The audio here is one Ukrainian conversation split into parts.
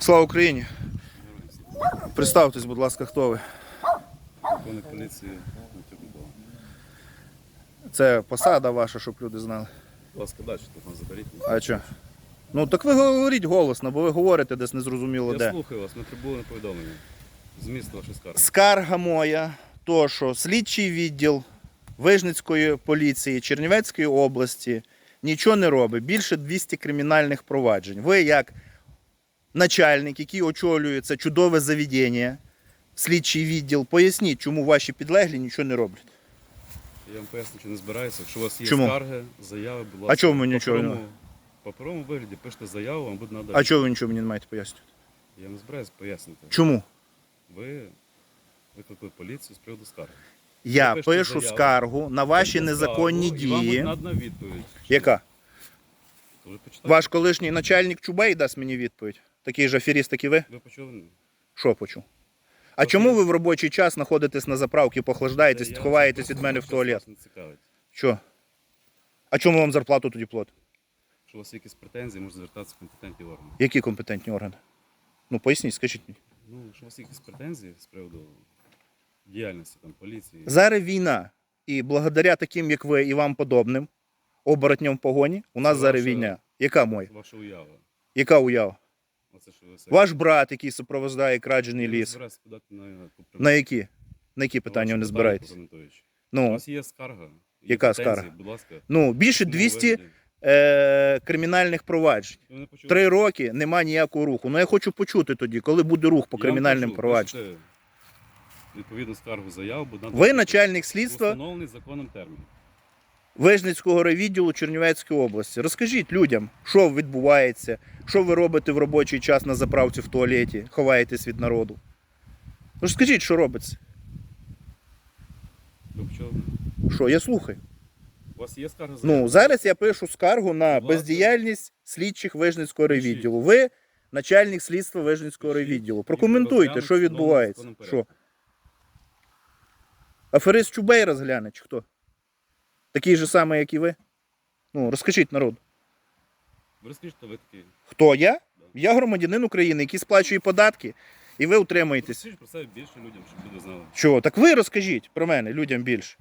Слава Україні! Представтесь, будь ласка, хто ви? Полковник поліції Це посада ваша, щоб люди знали. Будь ласка, далі телефон заберіть. А що? Ну так ви говоріть голосно, бо ви говорите десь незрозуміло Я де. слухаю вас, ми прибули повідомлення. Зміст вашої скарги. Скарга моя, то що слідчий відділ Вижницької поліції Чернівецької області нічого не робить. Більше 200 кримінальних проваджень. Ви як начальник, який очолює це чудове заведення, слідчий відділ, поясніть, чому ваші підлеглі нічого не роблять. Я вам поясню, що не збираюся. Якщо у вас є Чому? скарги, заяви, будь ласка. А чому ви нічого не- В паперовому вигляді пишете заяву, вам буде надано. А чого ви нічого мені не маєте пояснювати? Я не збираюся пояснити. Чому? Ви викликали поліцію з приводу скарги. Я пишете пишу заяву. скаргу на ваші незаконні скаргу, І вам буде дії. надана відповідь. Яка? То ви почитайте. Ваш колишній начальник Чубей дасть мені відповідь. Такий же аферіст, як і ви? Ви почули? Що почув? А чому ви в робочий час знаходитесь на заправці, похлаждаєтесь, Я ховаєтесь від мене в туалет? не цікавить. Що? А чому вам зарплату тоді платить? Якщо у вас є якісь претензії, можете звертатися в компетентні органи. Які компетентні органи? Ну поясніть, скажіть мені. Ну, якщо у вас є якісь претензії з приводу діяльності там, поліції, Зараз війна. І благодаря таким, як ви і вам подобним, оборотням в погоні, у нас Це зараз ваша- війна. Яка моя? ваша уява. Яка уява? Оце, що ви все- Ваш брат, який супроводжує краджений Я ліс. подати на, на, які? На які питання ви не збираєтесь? У У вас є скарга. є Яка претензії, скарга? Будь ласка. ну, більше Ну, 200 вигляді. е, кримінальних проваджень. Ви не почули? Три роки нема ніякого руху. Ну я хочу почути тоді, коли буде рух по Я вам кримінальним кажу, провадженням. пишете Відповідну скаргу заяву, буде надано Ви начальник слідства Встановлений законом термін. Вижницького райвідділу Чернівецької області. Розкажіть людям, що відбувається, що ви робите в робочий час на заправці в туалеті, ховаєтесь від народу. Розкажіть, що робиться. Що, я слухаю. У вас є скарга? Ну, зараз я пишу скаргу на ласка. бездіяльність слідчих Вижницького райвідділу. Ви начальник слідства Вижницького райвідділу. Прокоментуйте, що відбувається. Що? Аферист Чубей розгляне, чи хто? Такий же самий, як і ви? Ну, розкажіть народу. Ви розкажіть, хто ви такий. Хто я? Я громадянин України, який сплачує податки, і ви утримуєтесь. Розкажіть про себе більше людям, щоб люди знали. Чого? Так ви розкажіть про мене людям більше.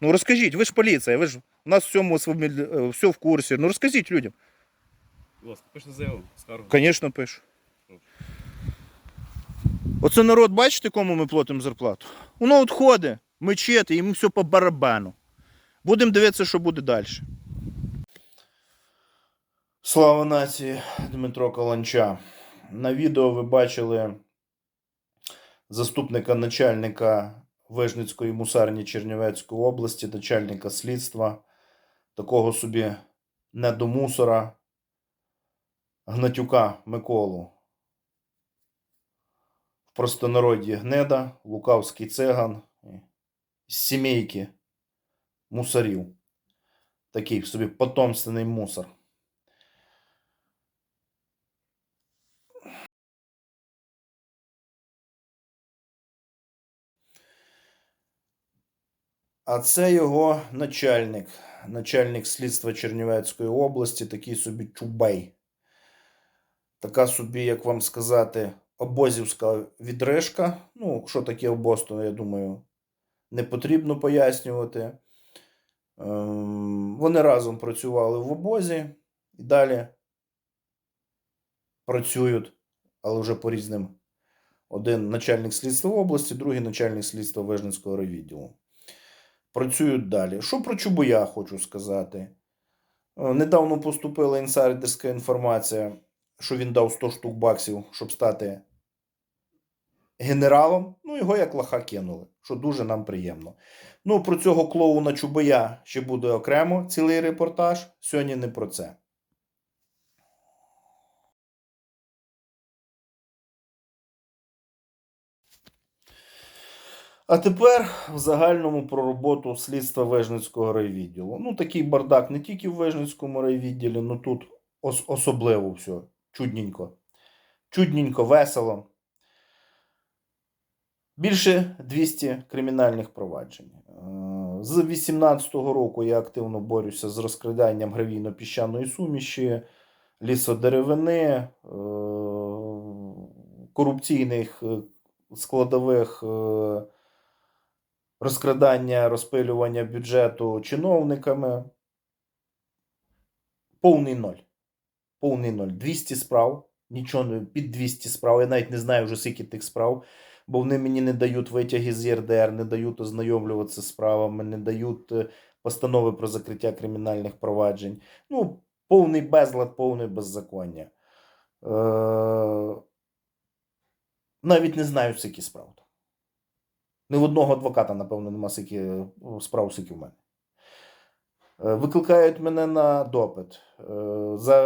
Ну розкажіть, ви ж поліція, ви ж у нас в цьому е, все в курсі. Ну розкажіть людям. Будь ласка, пишете заяву, скаргу. Звісно, пишу. Оце народ, бачите, кому ми платимо зарплату? Воно от ходить, мечети, йому все по барабану. Будемо дивитися, що буде далі. Слава нації Дмитро Каланча. На відео ви бачили заступника начальника Вижницької мусарні Чернівецької області, начальника слідства, такого собі недомусора Гнатюка Миколу. В простонароді Гнеда, Лукавський циган з сімейки мусорів. Такий собі потомственний мусор. А це його начальник, начальник слідства Чернівецької області, такий собі Чубей. Така собі, як вам сказати, обозівська відрижка. Ну, що таке обоз, то я думаю, не потрібно пояснювати. Ем, Вони разом працювали в обозі і далі працюють, але вже по різним. Один начальник слідства області, другий начальник слідства Вижницького райвідділу. Працюють далі. Що про Чубоя хочу сказати? Е, Недавно поступила інсайдерська інформація, що він дав 100 штук баксів, щоб стати генералом. Ну, його як лоха кинули, що дуже нам приємно. Ну, про цього клоуна Чубоя ще буде окремо цілий репортаж. Сьогодні не про це. А тепер в загальному про роботу слідства Вижницького райвідділу. Ну, такий бардак не тільки в Вижницькому райвідділі, ну тут ос- особливо все. Чудненько. Чудненько, весело. Більше 200 кримінальних проваджень. Е, З 18-го року я активно борюся з розкраданням гравійно-піщаної суміші, лісодеревини, е, корупційних е, складових розкрадання, розпилювання бюджету чиновниками. Повний ноль. Повний ноль. 200 справ. Нічого не під 200 справ. Я навіть не знаю вже скільки тих справ, бо вони мені не дають витяги з ЄРДР, не дають ознайомлюватися з справами, не дають е, постанови про закриття кримінальних проваджень. Ну, повний безлад, повне беззаконня. Е, навіть не знаю, скільки справ. Ні в одного адвоката, напевно, нема скільки е, справ, скільки в мене. Е, Викликають мене на допит. За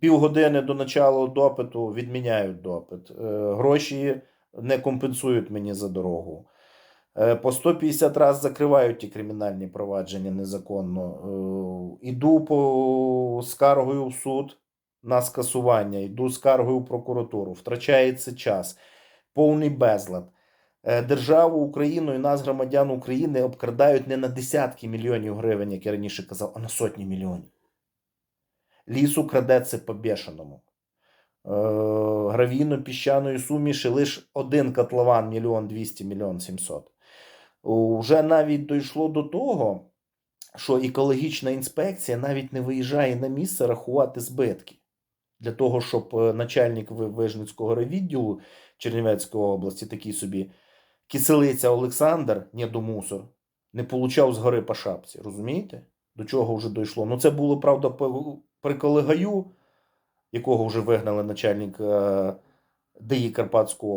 півгодини до начала допиту відміняють допит. Е, Гроші не компенсують мені за дорогу. Е, По 150 разів закривають ті кримінальні провадження незаконно. Е, Іду по скаргою в суд на скасування, йду скаргою в прокуратуру. Втрачається час, повний безлад. Державу Україну і нас, громадян України, обкрадають не на десятки мільйонів гривень, як я раніше казав, а на сотні мільйонів. Лісу крадеться по-бешеному. Е, Гравійно-піщаної суміші лише один котлован мільйон 200, мільйон 700. Уже навіть дійшло до того, що екологічна інспекція навіть не виїжджає на місце рахувати збитки. Для того, щоб е, начальник Вижницького райвідділу Чернівецької області, такий собі киселиця Олександр, не до мусор, не получав з гори по шапці. Розумієте? До чого вже дійшло? Ну, це було, правда, по- при Колегаю, якого вже вигнали начальник е, ДІ Карпатського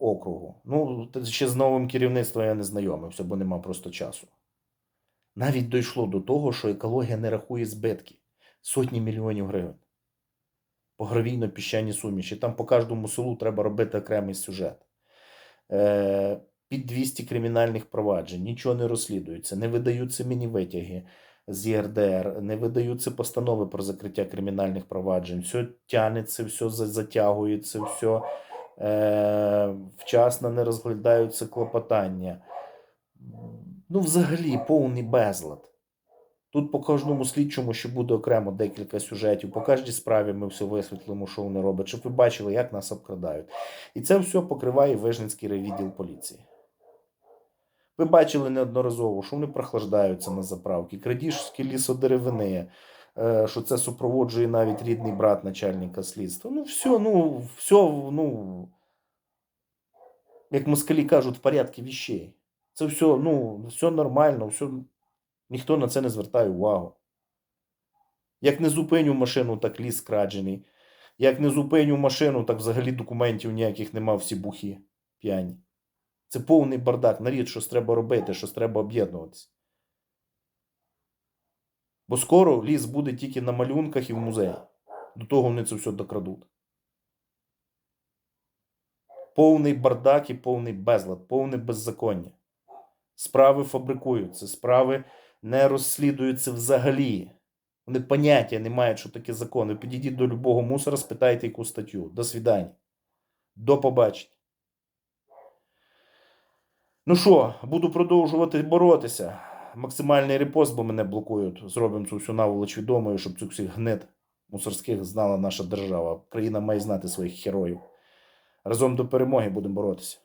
округу. Ну, ще з новим керівництвом я не знайомився, бо нема просто часу. Навіть дійшло до того, що екологія не рахує збитки сотні мільйонів гривень. По гравійно-піщаній суміші. Там по кожному селу треба робити окремий сюжет. Е, під 200 кримінальних проваджень, нічого не розслідується, не видаються мені витяги з ЄРДР, не видаються постанови про закриття кримінальних проваджень. Все тянеться, все затягується, все е, вчасно не розглядаються клопотання. Ну, взагалі, повний безлад. Тут по кожному слідчому ще буде окремо декілька сюжетів. По кожній справі ми все висвітлимо, що вони роблять, щоб ви бачили, як нас обкрадають. І це все покриває Вижницький райвідділ поліції. Ви бачили неодноразово, що вони прохлаждаються на заправки, крадіжські лісодеревини, е, що це супроводжує навіть рідний брат начальника слідства. Ну, все, ну, все, ну, як москалі кажуть, в порядку віщей. Це все, ну, все нормально, все, ніхто на це не звертає увагу. Як не зупиню машину, так ліс скраджений. Як не зупиню машину, так взагалі документів ніяких нема, всі бухі п'яні. Це повний бардак. Нарід, щось треба робити, щось треба об'єднуватися. Бо скоро ліс буде тільки на малюнках і в музеї. До того вони це все докрадуть. Повний бардак і повний безлад, повне беззаконня. Справи фабрикуються, справи не розслідуються взагалі. Вони поняття не мають, що таке закон. Ви підійдіть до любого мусора, спитайте яку статтю. До свидання. До побачення. Ну що, буду продовжувати боротися. Максимальний репост, бо мене блокують. Зробимо цю всю наволоч відомою, щоб цю всіх гнид мусорських знала наша держава. Країна має знати своїх героїв. Разом до перемоги будемо боротися.